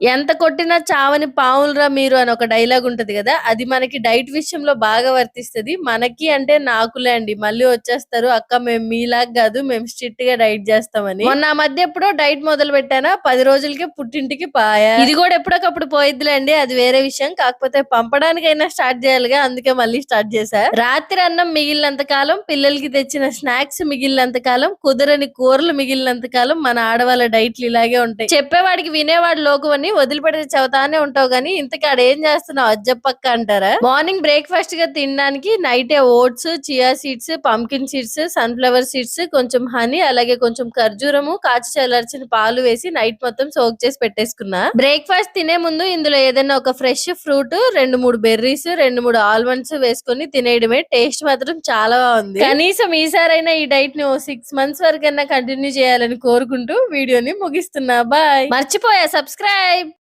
ఎంత కొట్టినా చావని పావులురా మీరు అని ఒక డైలాగ్ ఉంటది కదా అది మనకి డైట్ విషయంలో బాగా వర్తిస్తుంది. మనకి అంటే నాకులే అండి మళ్ళీ వచ్చేస్తారు అక్క మేము మీలాగ్ కాదు మేము స్ట్రిక్ట్గా డైట్ చేస్తామని. మొన్న మధ్య ఎప్పుడో డైట్ మొదలు పెట్టానా పది రోజులకి పుట్టింటికి పాయా. ఇది కూడా ఎప్పటికప్పుడు పోయిద్దిలే అండి అది వేరే విషయం. కాకపోతే పంపడానికైనా స్టార్ట్ చేయాలిగా అందుకే మళ్ళీ స్టార్ట్ చేశా. రాత్రి అన్నం మిగిలినంత కాలం పిల్లలకి తెచ్చిన స్నాక్స్ మిగిలినంత కాలం కుదరని కూరలు మిగిలినంత కాలం మన ఆడవాళ్ళ డైట్లు ఇలాగే ఉంటాయి. చెప్పేవాడికి వినేవాడు లోకువని అని వదిలిపెడితే చదువుతానే ఉంటావు గానీ ఇంతకీ ఆడ ఏం చేస్తున్నావు? అజ్జప్పక్క అంటారా? మార్నింగ్ బ్రేక్ఫాస్ట్గా తినడానికి night oats chia seeds pumpkin seeds sunflower seeds కొంచెం హనీ అలాగే కొంచెం ఖర్జూరము కాచి చల్లార్చిన పాలు వేసి నైట్ మొత్తం సోక్ చేసి పెట్టేసుకున్నా. బ్రేక్ఫాస్ట్ తినే ముందు ఇందులో ఏదైనా ఒక ఫ్రెష్ ఫ్రూట్ రెండు మూడు బెర్రీస్ రెండు మూడు ఆల్మండ్స్ వేసుకొని తినేయడమే టేస్ట్ మాత్రం చాలా బాగుంది. కనీసం ఈసారైనా ఈ డైట్ని ఓ సిక్స్ మంత్స్ వరకైనా కంటిన్యూ చేయాలని కోరుకుంటూ వీడియోని ముగిస్తున్నా. బాయ్. మర్చిపోయా. సబ్స్క్రైబ్. I